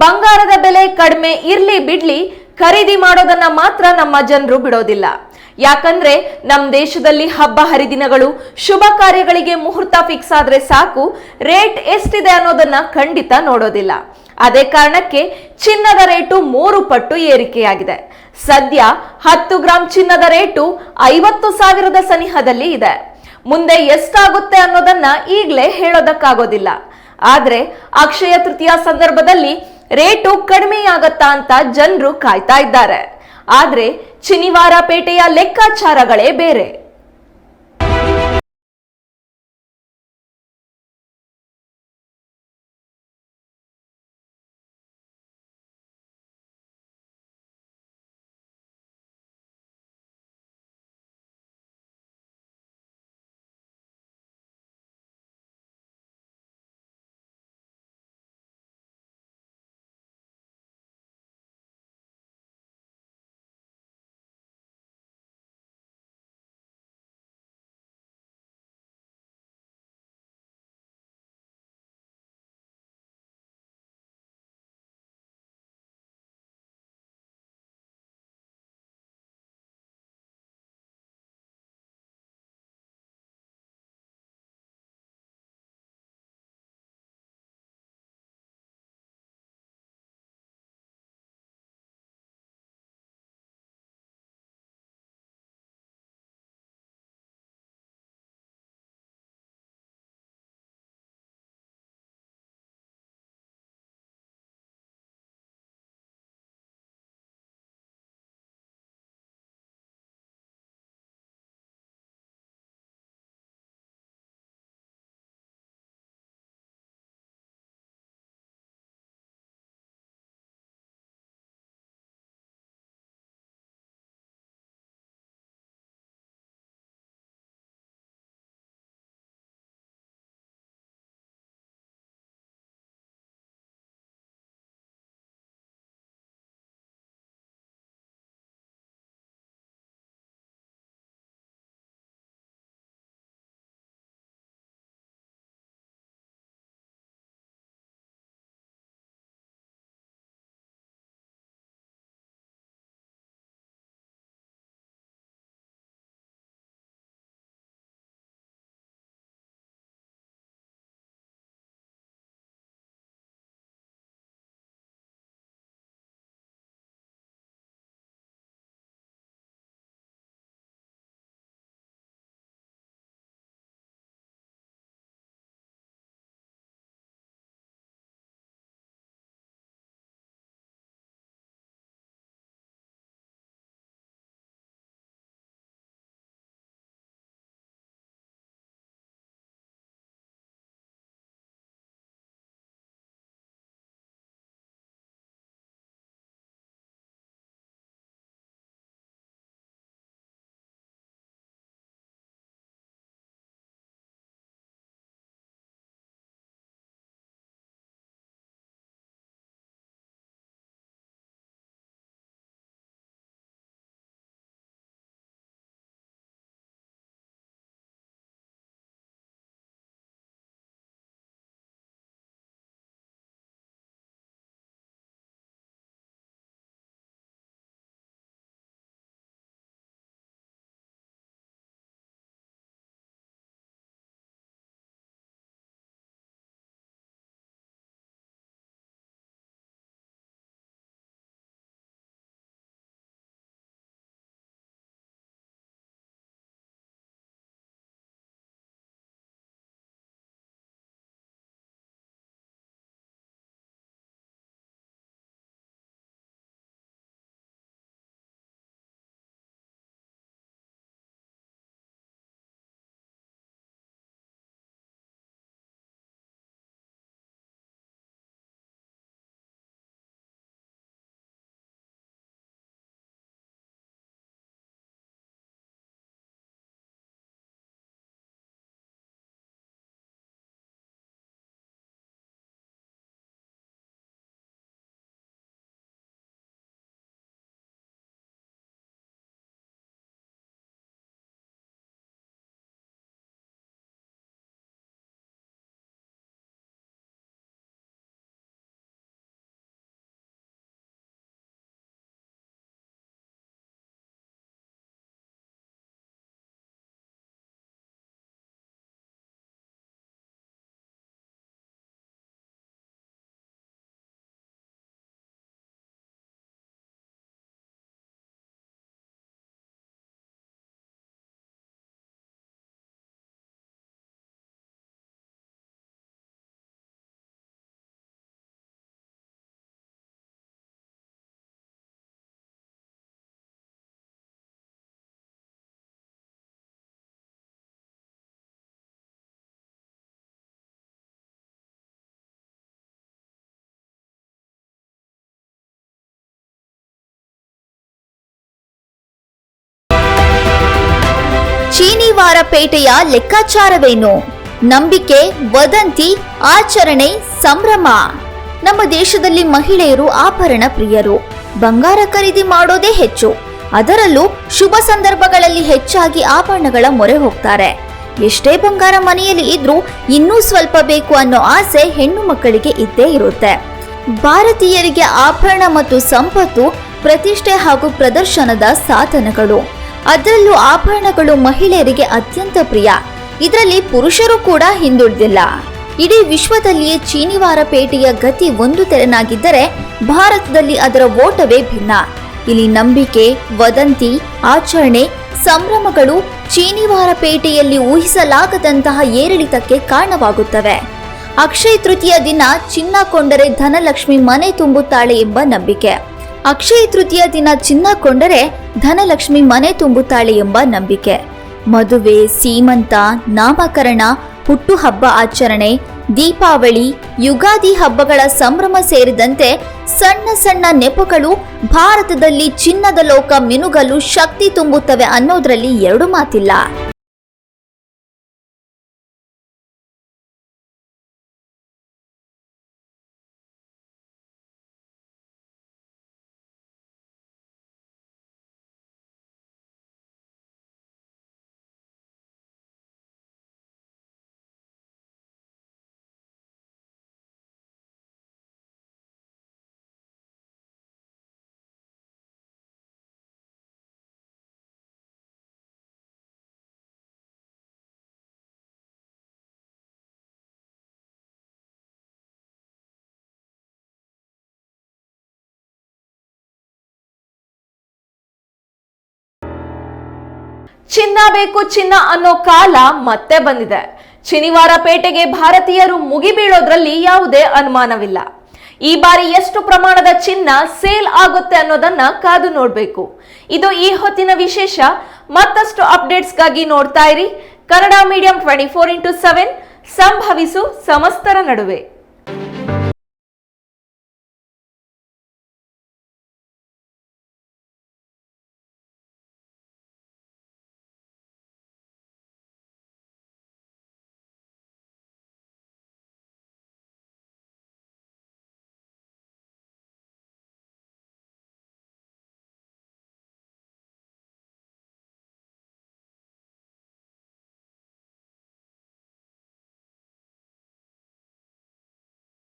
ಬಂಗಾರದ ಬೆಲೆ ಕಡಿಮೆ ಇರ್ಲಿ ಬಿಡ್ಲಿ ಖರೀದಿ ಮಾಡೋದನ್ನ ಮಾತ್ರ ನಮ್ಮ ಜನರು ಬಿಡೋದಿಲ್ಲ. ಯಾಕಂದ್ರೆ ನಮ್ಮ ದೇಶದಲ್ಲಿ ಹಬ್ಬ ಹರಿದಿನಗಳು ಶುಭ ಕಾರ್ಯಗಳಿಗೆ ಮುಹೂರ್ತ ಫಿಕ್ಸ್ ಆದ್ರೆ ಸಾಕು ರೇಟ್ ಎಷ್ಟಿದೆ ಅನ್ನೋದನ್ನ ಖಂಡಿತ ನೋಡೋದಿಲ್ಲ. ಅದೇ ಕಾರಣಕ್ಕೆ ಚಿನ್ನದ ರೇಟು ಮೂರು ಪಟ್ಟು ಏರಿಕೆಯಾಗಿದೆ. ಸದ್ಯ ಹತ್ತು ಗ್ರಾಂ ಚಿನ್ನದ ರೇಟು ಐವತ್ತು ಸಾವಿರದ ಸನಿಹದಲ್ಲಿ ಇದೆ. ಮುಂದೆ ಎಷ್ಟಾಗುತ್ತೆ ಅನ್ನೋದನ್ನ ಈಗಲೇ ಹೇಳೋದಕ್ಕಾಗೋದಿಲ್ಲ. ಆದ್ರೆ ಅಕ್ಷಯ ತೃತೀಯ ಸಂದರ್ಭದಲ್ಲಿ ರೇಟು ಕಡಿಮೆಯಾಗತ್ತಾ ಅಂತ ಜನರು ಕಾಯ್ತಾ ಇದ್ದಾರೆ. ಆದ್ರೆ ಶನಿವಾರ ಪೇಟೆಯ ಲೆಕ್ಕಾಚಾರಗಳೇ ಬೇರೆ. ಪೇಟೆಯ ಲೆಕ್ಕಾಚಾರವೇನು? ನಂಬಿಕೆ, ವದಂತಿ, ಆಚರಣೆ, ಸಂಭ್ರಮ. ನಮ್ಮ ದೇಶದಲ್ಲಿ ಮಹಿಳೆಯರು ಆಭರಣ ಪ್ರಿಯರು. ಬಂಗಾರ ಖರೀದಿ ಮಾಡೋದೇ ಹೆಚ್ಚು. ಅದರಲ್ಲೂ ಶುಭ ಸಂದರ್ಭಗಳಲ್ಲಿ ಹೆಚ್ಚಾಗಿ ಆಭರಣಗಳ ಮೊರೆ ಹೋಗ್ತಾರೆ. ಎಷ್ಟೇ ಬಂಗಾರ ಮನೆಯಲ್ಲಿ ಇದ್ರೂ ಇನ್ನೂ ಸ್ವಲ್ಪ ಬೇಕು ಅನ್ನೋ ಆಸೆ ಹೆಣ್ಣು ಮಕ್ಕಳಿಗೆ ಇದ್ದೇ ಇರುತ್ತೆ. ಭಾರತೀಯರಿಗೆ ಆಭರಣ ಮತ್ತು ಸಂಪತ್ತು, ಪ್ರತಿಷ್ಠೆ ಹಾಗೂ ಪ್ರದರ್ಶನದ ಸಾಧನಗಳು. ಅದರಲ್ಲೂ ಆಭರಣಗಳು ಮಹಿಳೆಯರಿಗೆ ಅತ್ಯಂತ ಪ್ರಿಯ. ಇದರಲ್ಲಿ ಪುರುಷರು ಕೂಡ ಹಿಂದುಳಿದಿಲ್ಲ. ಇಡೀ ವಿಶ್ವದಲ್ಲಿಯೇ ಚೀನಿವಾರ ಪೇಟೆಯ ಗತಿ ಒಂದು ತೆರನಾಗಿದ್ದರೆ ಭಾರತದಲ್ಲಿ ಅದರ ಓಟವೇ ಭಿನ್ನ. ಇಲ್ಲಿ ನಂಬಿಕೆ, ವದಂತಿ, ಆಚರಣೆ, ಸಂಭ್ರಮಗಳು ಚೀನಿವಾರ ಪೇಟೆಯಲ್ಲಿ ಊಹಿಸಲಾಗದಂತಹ ಏರಿಳಿತಕ್ಕೆ ಕಾರಣವಾಗುತ್ತವೆ. ಅಕ್ಷಯ ತೃತೀಯ ದಿನ ಚಿನ್ನ ಕೊಂಡರೆ ಧನಲಕ್ಷ್ಮಿ ಮನೆ ತುಂಬುತ್ತಾಳೆ ಎಂಬ ನಂಬಿಕೆ. ಅಕ್ಷಯ ತೃತೀಯ ದಿನ ಚಿನ್ನ ಕೊಂಡರೆ ಧನಲಕ್ಷ್ಮಿ ಮನೆ ತುಂಬುತ್ತಾಳೆ ಎಂಬ ನಂಬಿಕೆ. ಮದುವೆ, ಸೀಮಂತ, ನಾಮಕರಣ, ಹುಟ್ಟುಹಬ್ಬ ಆಚರಣೆ, ದೀಪಾವಳಿ, ಯುಗಾದಿ ಹಬ್ಬಗಳ ಸಂಭ್ರಮ ಸೇರಿದಂತೆ ಸಣ್ಣ ಸಣ್ಣ ನೆಪಗಳು ಭಾರತದಲ್ಲಿ ಚಿನ್ನದ ಲೋಕ ಮಿನುಗಲು ಶಕ್ತಿ ತುಂಬುತ್ತವೆ ಅನ್ನೋದ್ರಲ್ಲಿ ಎರಡು ಮಾತಿಲ್ಲ. ಚಿನ್ನ ಬೇಕು ಚಿನ್ನ ಅನ್ನೋ ಕಾಲ ಮತ್ತೆ ಬಂದಿದೆ. ಶನಿವಾರ ಪೇಟೆಗೆ ಭಾರತೀಯರು ಮುಗಿಬೀಳೋದ್ರಲ್ಲಿ ಯಾವುದೇ ಅನುಮಾನವಿಲ್ಲ. ಈ ಬಾರಿ ಎಷ್ಟು ಪ್ರಮಾಣದ ಚಿನ್ನ ಸೇಲ್ ಆಗುತ್ತೆ ಅನ್ನೋದನ್ನ ಕಾದು ನೋಡಬೇಕು. ಇದು ಈ ಹೊತ್ತಿನ ವಿಶೇಷ. ಮತ್ತಷ್ಟು ಅಪ್ಡೇಟ್ಸ್ಗಾಗಿ ನೋಡ್ತಾ ಇರಿ. Kannada medium twenty four into seven ಸಂಭವಿಸು ಸಮಸ್ತರ ನಡುವೆ.